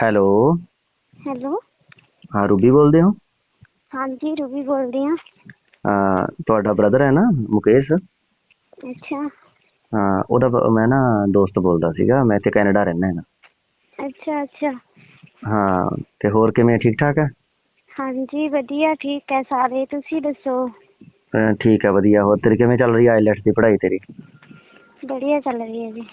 Hello. Hello. ਹਾਂ Ruby ਬੋਲਦੇ ਹੋ? ਹਾਂਜੀ ਰੂਬੀ ਬੋਲਦੀ ਹਾਂ। ਅਹ ਤੁਹਾਡਾ ਬ੍ਰਦਰ ਹੈ ਨਾ ਮੁਕੇਸ਼? ਅੱਛਾ। ਹਾਂ ਉਹਦਾ ਬ- ਮੈਂ ਨਾ ਦੋਸਤ ਬੋਲਦਾ ਸੀਗਾ ਮੈਂ ਇੱਥੇ ਕੈਨੇਡਾ ਰਹਿੰਦਾ ਹੈਗਾ ਅੱਛਾ ਅੱਛਾ। ਹਾਂ ਤੇ ਹੋਰ ਕਿਵੇਂ ਠੀਕ ਠਾਕ ਹੈ? ਹਾਂਜੀ ਵਧੀਆ ਠੀਕ ਹੈ ਸਾਰੇ ਤੁਸੀਂ ਦੱਸੋ? ਅਹ ਠੀਕ ਹੈ ਵਧੀਆ। ਹੋਰ ਤੇਰੀ ਕਿਵੇਂ ਚੱਲ ਰਹੀ ਹੈ ਆਈਲੈਟਸ ਦੀ ਪੜ੍ਹਾਈ ਤੇਰੀ? ਵਧੀਆ ਚੱਲ ਰਹੀ ਹੈ ਜੀ।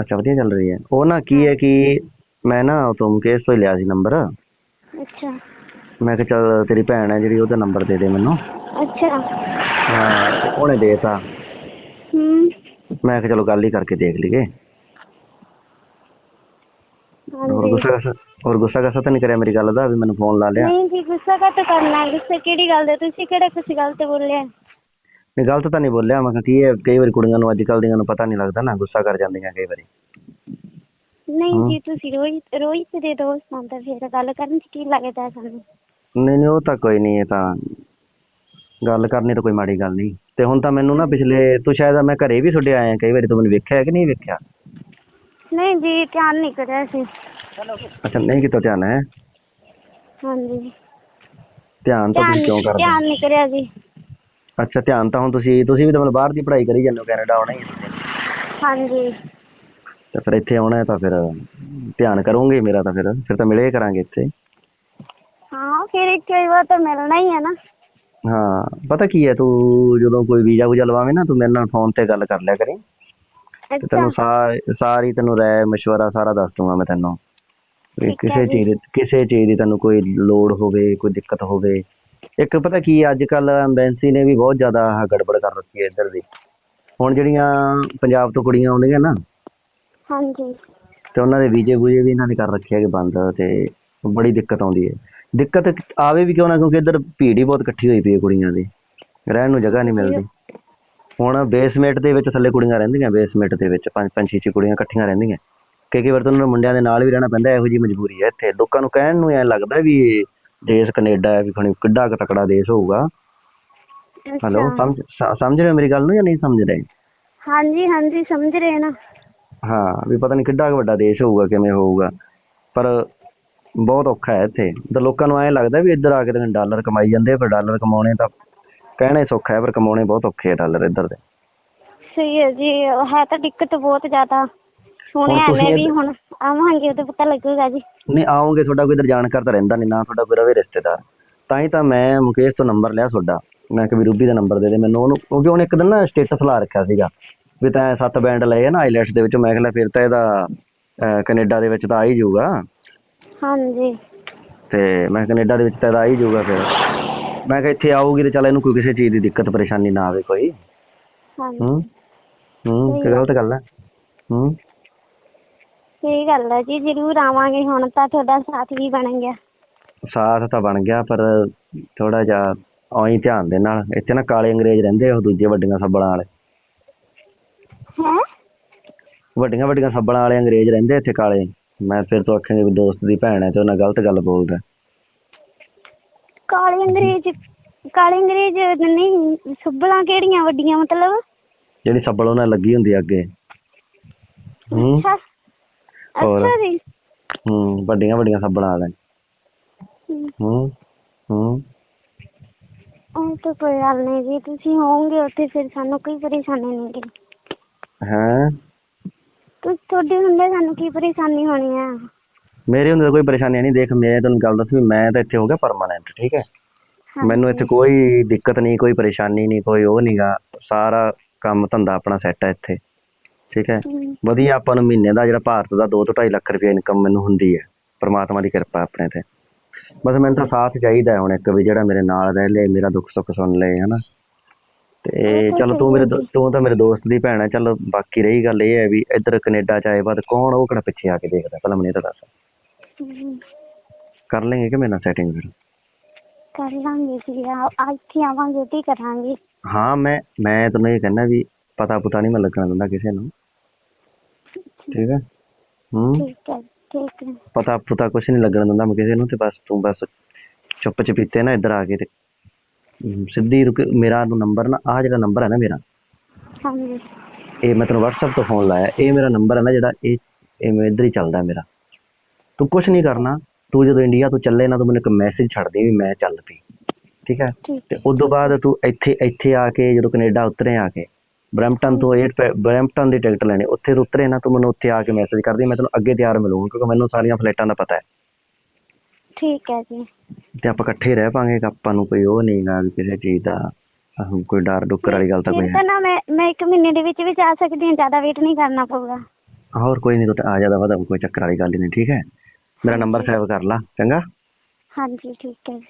ਅੱਛਾ ਵਧੀਆ ਚੱਲ ਰਹੀ ਹੈ। ਉਹ ਨਾ ਕੀ ਹੈ। ਕਿ ਮੈਂ ਨਾ ਉਹ ਤੋਂ ਮੁਕੇਸ਼ ਤੋਂ ਹੀ ਲਿਆ ਸੀ ਨੰਬਰ ਅੱਛਾ। ਮੈਂ ਕਿਹਾ ਚੱਲ ਤੇਰੀ ਭੈਣ ਹੈ ਜਿਹੜੀ ਉਹਦਾ ਨੰਬਰ ਦੇ ਦੇ ਮੈਨੂੰ। ਅੱਛਾ। ਹਾਂ ਤੇ ਉਹਨੇ ਦੇਤਾ। ਹੂੰ। ਮੈਂ ਕਿਹਾ ਚਲੋ ਗੱਲ ਹੀ ਕਰਕੇ ਦੇਖ ਲਈਏ। ਹੋਰ ਹਾਂਜੀ ਗੁੱਸਾ ਕਸਾ ਹੋਰ ਗੁੱਸਾ ਕਸਾ ਤਾਂ ਨਹੀਂ ਕਰਿਆ ਮੇਰੀ ਗੱਲ ਦਾ ਵੀ ਮੈਨੂੰ ਫੋਨ ਲਾ ਲਿਆ। ਨਹੀਂ ਜੀ ਗੁੱਸਾ ਘੱਟ ਕਰਨਾ ਗੁੱਸਾ ਕਿਹੜੀ ਗੱਲ ਦੇ? ਤੁਸੀਂ ਕਿਹੜਾ ਕਿਸੇ ਗੱਲ ਤੇ ਬੋਲਿਆ? ਨਹੀਂ ਗਲਤ ਤਾਂ ਨਹੀਂ ਬੋਲਿਆ। ਮੈਂ ਕਿਹਾ ਕੀ ਹੈ ਕਈ ਵਾਰੀ ਕੁੜੀਆਂ ਨੂੰ ਅੱਜ ਕੱਲ੍ਹ ਦੀਆਂ ਨੂੰ ਪਤਾ ਨਹੀਂ ਲੱਗਦਾ ਨਾ ਗੁੱਸਾ ਕਰ ਜਾਂਦੀਆਂ ਕਈ ਵਾਰੀ। ਨਹੀਂ। ਜੀ ਤੁਸੀਂ ਰੋਹਿਤ ਰੋਹਿਤ ਦੇ ਦੋਸਤ ਨਾਲ ਤਾਂ ਫਿਰ ਗੱਲ ਕਰਨ ਚ ਕੀ ਲੱਗਦਾ ਸਾਨੂੰ? ਨਹੀਂ ਨਹੀਂ ਉਹ ਤਾਂ ਕੋਈ ਨਹੀਂ ਇਹ ਤਾਂ ਗੱਲ ਕਰਨੀ ਤਾਂ ਕੋਈ ਮਾੜੀ ਗੱਲ ਨਹੀਂ। ਤੇ ਹੁਣ ਤਾਂ ਮੈਨੂੰ ਨਾ ਪਿਛਲੇ ਤੂੰ ਸ਼ਾਇਦ ਮੈਂ ਘਰੇ ਵੀ ਤੁਹਾਡੇ ਆਇਆ ਕਈ ਵਾਰੀ ਤੂੰ ਮੈਨੂੰ ਵੇਖਿਆ ਹੈ ਕਿ ਨਹੀਂ ਵੇਖਿਆ? ਨਹੀਂ ਜੀ ਧਿਆਨ ਨਹੀਂ ਕਰਿਆ ਸੀ। ਅੱਛਾ ਨਹੀਂ ਕੀਤਾ ਧਿਆਨ ਹੈ? ਹਾਂਜੀ। ਧਿਆਨ ਤਾਂ ਧਿਆਨ ਤੁਸੀਂ ਕਿਉਂ ਕਰਦੇ? ਧਿਆਨ ਨਹੀਂ ਕਰਿਆ ਜੀ। ਅੱਛਾ ਧਿਆਨ ਤਾਂ ਹੁਣ ਤੁਸੀਂ ਤੁਸੀਂ ਵੀ ਤਾਂ ਮਤਲਬ ਬਾਹਰ ਦੀ ਪੜ੍ਹਾਈ ਕਰੀ ਜਾਂਦੇ ਹੋ ਕੈਨੇਡਾ ਆਉਣਾ ਹੀ। ਹਾਂਜੀ। ਤੇ ਫਿਰ ਇੱਥੇ ਆਉਣਾ ਹੈ ਤਾਂ ਫਿਰ ਧਿਆਨ ਕਰੋਗੇ ਮੇਰਾ ਤਾਂ ਫਿਰ ਫਿਰ ਤਾਂ ਮਿਲੇ ਕਰਾਂਗੇ ਇੱਥੇ। ਹਾਂ ਫਿਰ ਕਈ ਵਾਰ ਤਾਂ ਮਿਲਣਾ ਹੀ ਹੈ ਨਾ। ਹਾਂ ਪਤਾ ਕੀ ਹੈ ਤੂੰ ਜਦੋਂ ਕੋਈ ਵੀਜ਼ਾ ਵੂਜਾ ਲਵਾਵੇਂ ਨਾ ਤੂੰ ਮੇਰੇ ਨਾਲ ਫੋਨ ਤੇ ਗੱਲ ਕਰ ਲਿਆ ਕਰੀ। ਤੇ ਅੱਛਾ। ਤੈਨੂੰ ਸਾਰੀ ਤੈਨੂੰ ਰਾਏ ਮਸ਼ਵਰਾ ਸਾਰਾ ਦੱਸ ਦੂੰਗਾ ਮੈਂ ਤੈਨੂੰ। ਵੀ ਕਿਸੇ। ਚੀਜ਼ ਦੀ ਕਿਸੇ ਚੀਜ਼ ਦੀ ਤੈਨੂੰ ਕੋਈ ਲੋੜ ਹੋਵੇ ਕੋਈ ਦਿੱਕਤ ਹੋਵੇ। ਇੱਕ ਪਤਾ ਕੀ ਅੱਜ ਕੱਲ ਐਮਬੈਂਸੀ ਨੇ ਵੀ ਬਹੁਤ ਜ਼ਿਆਦਾ ਗੜਬੜ ਕਰ ਰੱਖੀ ਹੈ ਇੱਧਰ ਦੀ। ਹੁਣ ਜਿਹੜੀਆਂ ਪੰਜਾਬ ਤੋਂ ਕੁੜੀਆਂ ਆਉਂਦੀਆਂ ਨਾ ਹਾਂਜੀ। ਤੇ ਉਹਨਾਂ ਦੇ ਵੀਜ਼ੇ ਵੂਜੇ ਵੀ ਇਹਨਾਂ ਨੇ ਕਰ ਰੱਖੇ ਹੈਗੇ ਬੰਦ ਤੇ ਬੜੀ ਦਿੱਕਤ ਆਉਂਦੀ ਹੈ। ਦਿੱਕਤ ਆਵੇ ਵੀ ਕਿਉਂ ਨਾ ਕਿਉਂਕਿ ਇੱਧਰ ਭੀੜ ਹੀ ਬਹੁਤ ਇਕੱਠੀ ਹੋਈ ਪਈ ਹੈ ਕੁੜੀਆਂ ਦੀ। ਰਹਿਣ ਨੂੰ ਜਗ੍ਹਾ ਨਹੀਂ ਮਿਲਦੀ। ਹੁਣ ਬੇਸਮੈਂਟ ਦੇ ਵਿੱਚ ਥੱਲੇ ਕੁੜੀਆਂ ਰਹਿੰਦੀਆਂ ਬੇਸਮੈਂਟ ਦੇ ਵਿੱਚ ਪੰਜ ਪੰਜ ਛੇ ਛੇ ਕੁੜੀਆਂ ਇਕੱਠੀਆਂ ਰਹਿੰਦੀਆਂ। ਕਈ ਕਈ ਵਾਰ ਤਾਂ ਉਹਨਾਂ ਨੂੰ ਮੁੰਡਿਆਂ ਦੇ ਨਾਲ ਵੀ ਰਹਿਣਾ ਪੈਂਦਾ ਇਹੋ ਜੀ ਮਜਬੂਰੀ ਹੈ ਇੱਥੇ। ਲੋਕਾਂ ਨੂੰ ਕਹਿਣ ਨੂੰ ਐ ਲੱਗਦਾ ਵੀ ਇਹ ਦੇਸ਼ ਕੈਨੇਡਾ ਹੈ ਵੀ ਖਣੀ ਕਿੱਡਾ ਕੁ ਤਕੜਾ ਦੇਸ਼ ਹੋਊਗਾ। ਹੈਲੋ ਅੱਛਾ। ਸਮਝ ਸ- ਸਮਝ ਰਹੇ ਹੋ ਮੇਰੀ ਗੱਲ ਨੂੰ ਜਾਂ ਨਹੀਂ ਸਮਝ ਰਹੇ? ਹਾਂਜੀ ਹਾਂਜੀ ਸਮਝ ਰਹੇ ਨਾ। ਹਾਂ ਵੀ ਪਤਾ ਨਹੀਂ ਕਿੱਡਾ ਕੁ ਵੱਡਾ ਦੇਸ਼ ਹੋਊਗਾ ਕਿਵੇਂ ਹੋਊਗਾ। ਪਰ ਬਹੁਤ ਔਖਾ ਹੈ ਇੱਥੇ। ਤਾਂ ਲੋਕਾਂ ਨੂੰ ਐਂ ਲੱਗਦਾ ਵੀ ਇੱਧਰ ਆ ਕੇ ਤਾਂ ਡਾਲਰ ਕਮਾਈ ਜਾਂਦੇ ਪਰ ਡਾਲਰ ਕਮਾਉਣੇ ਤਾਂ ਕਹਿਣਾ ਹੀ ਸੌਖਾ ਹੈ ਪਰ ਕਮਾਉਣੇ ਬਹੁਤ ਔਖੇ ਆ ਡਾਲਰ ਇੱਧਰ ਦੇ। ਸਹੀ ਹੈ ਜੀ ਹੈ ਤਾਂ ਦਿੱਕਤ ਬਹੁਤ ਜ਼ਿਆਦਾ ਸੁਣਿਆ ਮੈਂ ਵੀ ਹੁਣ ਆਵਾਂਗੇ ਉਦੋਂ ਪਤਾ ਲੱਗੂਗਾ ਜੀ। ਨਹੀਂ ਆਓਗੇ ਤੁਹਾਡਾ ਕੋਈ ਇੱਧਰ ਜਾਣਕਾਰ ਤਾਂ ਰਹਿੰਦਾ ਨਹੀਂ ਨਾ ਤੁਹਾਡਾ ਕੋਈ ਰਵੇ ਰਿਸ਼ਤੇਦਾਰ। ਤਾਂ ਹੀ ਤਾਂ ਮੈਂ ਮੁਕੇਸ਼ ਤੋਂ ਨੰਬਰ ਲਿਆ ਤੁਹਾਡਾ। ਮੈਂ ਕਿ ਵੀ ਰੂਬੀ ਦਾ ਨੰਬਰ ਦੇ ਦੇ ਮੈਨੂੰ। ਉਹਨੂੰ ਕਿਉਂਕਿ ਉਹਨੇ ਇੱਕ ਦਿਨ ਨਾ ਸਟੇਟਸ ਲਾ ਰੱਖਿਆ ਸੀਗਾ। ਵੀ ਤਾਂ ਸੱਤ ਬੈਂਡ ਲਏ ਨਾ ਆਈਲੈਟਸ ਦੇ ਵਿੱਚ। ਮੈਂ ਕਿਹਾ ਲੈ ਫਿਰ ਤਾਂ ਇਹਦਾ ਅਹ, ਕੈਨੇਡਾ ਦੇ ਵਿੱਚ ਤਾਂ ਆ ਹੀ ਜਾਊਗਾ। ਹਾਂਜੀ। ਤੇ ਮੈਂ ਕਿਹਾ ਕੈਨੇਡਾ ਦੇ ਵਿੱਚ ਤਾਂ ਇਹਦਾ ਆ ਹੀ ਜਾਊਗਾ ਫਿਰ। ਮੈਂ ਕਿਹਾ ਇੱਥੇ ਆਊਗੀ ਤੇ ਚੱਲ ਇਹਨੂੰ ਕੋਈ ਕਿਸੇ ਚੀਜ਼ ਦੀ ਦਿੱਕਤ ਪਰੇਸ਼ਾਨੀ ਨਾ ਆਵੇ ਕੋਈ। ਹਾਂਜੀ। ਹੂੰ? ਹੂੰ? ਕਿ ਗਲਤ ਗੱਲ। ਹੈ। ਹੂੰ? ਸਹੀ ਗੱਲ ਹੈ ਜੀ ਜ਼ਰੂਰ ਆਵਾਂਗੇ। ਹੁਣ ਤਾਂ ਤੁਹਾਡਾ ਸਾਥ ਵੀ ਬਣ ਗਿਆ। ਸਾਥ ਤਾਂ ਬਣ ਗਿਆ ਪਰ ਥੋੜਾ ਜਿਹਾ ਔਂ ਧਿਆਨ ਦੇ ਨਾਲ। ਇੱਥੇ ਨਾ ਕਾਲੇ ਅੰਗਰੇਜ਼ ਰਹਿੰਦੇ ਆ ਉਹ ਦੂਜੇ ਵੱਡੀਆਂ ਸੱਬਲਾਂ ਵਾਲੇ ਹੈ ਵੱਡੀਆਂ ਵੱਡੀਆਂ ਸੱਬਲਾਂ ਵਾਲੇ ਅੰਗਰੇਜ਼ ਰਹਿੰਦੇ ਇੱਥੇ ਕਾਲੇ। ਮੈਂ ਫਿਰ ਤੋਂ ਆਖਾਂਗੇ ਵੀ ਦੋਸਤ ਦੀ ਭੈਣ ਹੈ ਤੇ ਉਹਨਾਂ ਗਲਤ ਗੱਲ ਬੋਲਦਾ। ਕਾਲੇ ਅੰਗਰੇਜ਼ ਕਾਲੇ ਅੰਗਰੇਜ਼ ਨਹੀਂ ਸੁੱਬਲਾਂ ਕਿਹੜੀਆਂ ਵੱਡੀਆਂ ਮਤਲਬ? ਜਿਹੜੀ ਸੱਬਲ ਉਹਨਾਂ ਲੱਗੀ ਹੁੰਦੀ ਆ ਅੱਗੇ। ਹੂੰ। ਅੱਛਾ। ਹੋਰ? ਅੱਛਾ ਜੀ। ਹੂੰ ਵੱਡੀਆਂ ਵੱਡੀਆਂ ਸੱਬਲਾਂ ਵਾਲੇ। ਹਮ, ਹੂੰ ਹੂੰ। ਉਹ ਤਾਂ ਕੋਈ ਗੱਲ ਨਹੀਂ ਜੀ ਤੁਸੀਂ ਹੋਵੋਗੇ ਉੱਥੇ ਫਿਰ ਸਾਨੂੰ ਕੋਈ ਪਰੇਸ਼ਾਨੀ ਨਹੀਂ ਹੈਂ? ਤੁ ਤੁਹਾਡੇ ਹੁੰਦੇ ਸਾਨੂੰ ਕੀ ਪਰੇਸ਼ਾਨੀ ਹੋਣੀ ਆ? ਮੇਰੇ ਹੁੰਦੇ ਕੋਈ ਪਰੇਸ਼ਾਨੀ ਨਹੀਂ ਦੇਖ ਮੈਂ ਤੈਨੂੰ ਗੱਲ ਦੱਸ ਵੀ ਮੈਂ ਤਾਂ ਇੱਥੇ ਹੋ ਗਿਆ ਪਰਮਾਨੈਂਟ ਠੀਕ ਹੈ। ਮੈਨੂੰ ਇੱਥੇ ਕੋਈ ਦਿੱਕਤ ਨਹੀਂ ਕੋਈ ਪਰੇਸ਼ਾਨੀ ਨਹੀਂ ਕੋਈ ਉਹ ਨਹੀਂਗਾ ਸਾਰਾ ਕੰਮ ਧੰਦਾ ਆਪਣਾ ਸੈੱਟ ਹੈ ਇੱਥੇ ਠੀਕ ਹੈ? ਵਧੀਆ ਆਪਾਂ ਨੂੰ ਮਹੀਨੇ ਦਾ ਜਿਹੜਾ ਭਾਰਤ ਦਾ 2 ਤੋਂ 2.5 ਲੱਖ ਰੁਪਏ ਇਨਕਮ ਮੈਨੂੰ ਹੁੰਦੀ ਹੈ ਪ੍ਰਮਾਤਮਾ ਦੀ ਕਿਰਪਾ ਆਪਣੇ ਤੇ। ਬਸ ਮੈਨੂੰ ਤਾਂ ਸਾਥ ਚਾਹੀਦਾ ਹੁਣ ਇੱਕ ਵੀ ਜਿਹੜਾ ਮੇਰੇ ਨਾਲ ਰਹਿ ਲੇ ਮੇਰਾ ਦੁੱਖ ਸੁੱਖ ਸੁਣ ਲੇ ਹਨਾ? ਤੇ ਚਲ ਤੂੰ ਮੇਰੇ ਦੋ-। ਤੂੰ ਤਾਂ ਮੇਰੇ ਦੋਸਤ ਦੀ ਭੈਣ ਹੈ ਚੱਲ ਬਾਕੀ ਰਹੀ ਗੱਲ ਇਹ ਹੈ ਵੀ ਇੱਧਰ ਕੈਨੇਡਾ ਚ ਆਏ ਬਾਅਦ ਕੌਣ ਉਹ ਕਿਹੜਾ ਪਿੱਛੇ ਆ ਕੇ ਦੇਖਦਾ ਪਹਿਲਾਂ ਮੈਨੂੰ ਇਹ ਤਾਂ ਦੱਸ। ਹਮ, ਕਰ ਲੈਂਗੇ ਕਿ ਮੇਰੇ ਨਾਲ ਸੈਟਿੰਗ ਫਿਰ? ਕਰ ਲਾਂਗੇ ਜੀ ਆ ਆ ਇੱਥੇ ਆਵਾਂਗੇ ਤੇ ਹੀ ਕਰਾਂਗੇ। ਹਾਂ ਮੈਂ ਮੈਂ ਤੈਨੂੰ ਇਹ ਕਹਿੰਦਾ ਵੀ ਪਤਾ ਪੁਤਾ ਨਹੀਂ ਮੈਂ ਲੱਗਣ ਦਿੰਦਾ ਕਿਸੇ ਨੂੰ। ਠੀਕ ਹੈ? ਹੂੰ। ਠੀਕ ਹੈ ਠੀਕ ਹੈ। ਪਤਾ ਪੁਤਾ ਕੁਛ ਨਹੀਂ ਲੱਗਣ ਦਿੰਦਾ ਮੈਂ ਕਿਸੇ ਨੂੰ ਤੇ ਬਸ ਤੂੰ ਬਸ ਚੁੱਪ ਚਪੀਤੇ ਨਾ ਇੱਧਰ ਆ ਕੇ ਤੇ ਸਿੱਧੀ ਰੁਕ ਮੇਰਾ ਨੰਬਰ ਨਾ ਆਹ ਜਿਹੜਾ ਨੰਬਰ ਹੈ ਨਾ ਮੇਰਾ ਹਾਂਜੀ। ਇਹ ਮੈਂ ਤੈਨੂੰ WhatsApp ਤੋਂ ਫੋਨ ਲਾਇਆ ਇਹ ਮੇਰਾ ਨੰਬਰ ਹੈ ਨਾ ਜਿਹੜਾ ਇਹ ਇਹ ਮੈਂ ਇੱਧਰ ਹੀ ਚੱਲਦਾ ਮੇਰਾ। ਤੂੰ ਕੁਝ ਨਹੀਂ ਕਰਨਾ ਤੂੰ ਜਦੋਂ ਇੰਡੀਆ ਤੋਂ ਚੱਲੇ ਨਾ ਤੂੰ ਮੈਨੂੰ ਇੱਕ ਮੈਸੇਜ ਛੱਡ ਦੇ ਵੀ ਮੈਂ ਚੱਲ ਪਈ। ਠੀਕ ਹੈ? ਤੇ ਉਸ ਤੋਂ ਬਾਅਦ ਤੂੰ ਇੱਥੇ ਇੱਥੇ ਆ ਕੇ ਜਦੋਂ ਕੈਨੇਡਾ ਉਤਰੇ ਆ ਕੇ ਬਰੈਂਪਟਨ ਤੋਂ 에ਅਰ ਬਰੈਂਪਟਨ ਦੀ ਟਿਕਟ ਲੈਣੀ ਉੱਥੇ ਉਤਰੇ ਨਾ ਤੂੰ ਮੈਨੂੰ ਉੱਥੇ ਆ ਕੇ ਮੈਸੇਜ ਕਰਦੀ ਮੈਂ ਤੈਨੂੰ ਅੱਗੇ ਤਿਆਰ ਮਿਲੂੰਗਾ ਕਿਉਂਕਿ ਮੈਨੂੰ ਸਾਰੀਆਂ ਫਲਾਈਟਾਂ ਦਾ ਪਤਾ ਹੈ। ਠੀਕ ਹੈ ਜੀ। ਤੇ ਆਪਾਂ ਇਕੱਠੇ ਰਹਿ ਪਾਂਗੇ ਆਪਾਂ ਨੂੰ ਕੋਈ ਉਹ ਨਹੀਂ ਗਾ ਵੀ ਕਿਸੇ ਚੀਜ਼ ਦਾ ਆਹ ਕੋਈ ਡਰ ਡੁੱਕਰ ਵਾਲੀ ਗੱਲ ਤਾਂ ਕੋਈ ਫਿਰ ਹੈ ਤਾਂ ਨਾ। ਮੈਂ ਮੈਂ ਇੱਕ ਮਹੀਨੇ ਦੇ ਵਿੱਚ ਵਿੱਚ ਆ ਸਕਦੀ ਹਾਂ ਜ਼ਿਆਦਾ ਵੇਟ ਨਹੀਂ ਕਰਨਾ ਪਊਗਾ। ਹੋਰ ਕੋਈ ਨਹੀਂ ਤੂੰ ਆ ਜਾਦਾ ਵਾ ਕੋਈ ਚੱਕਰ ਵਾਲੀ ਗੱਲ ਨਹੀਂ ਠੀਕ ਹੈ? ਮੇਰਾ ਨੰਬਰ ਸੇਵ ਕਰ ਲਾ ਚੰਗਾ? ਹਾਂਜੀ ਠੀਕ ਹੈ ਜੀ।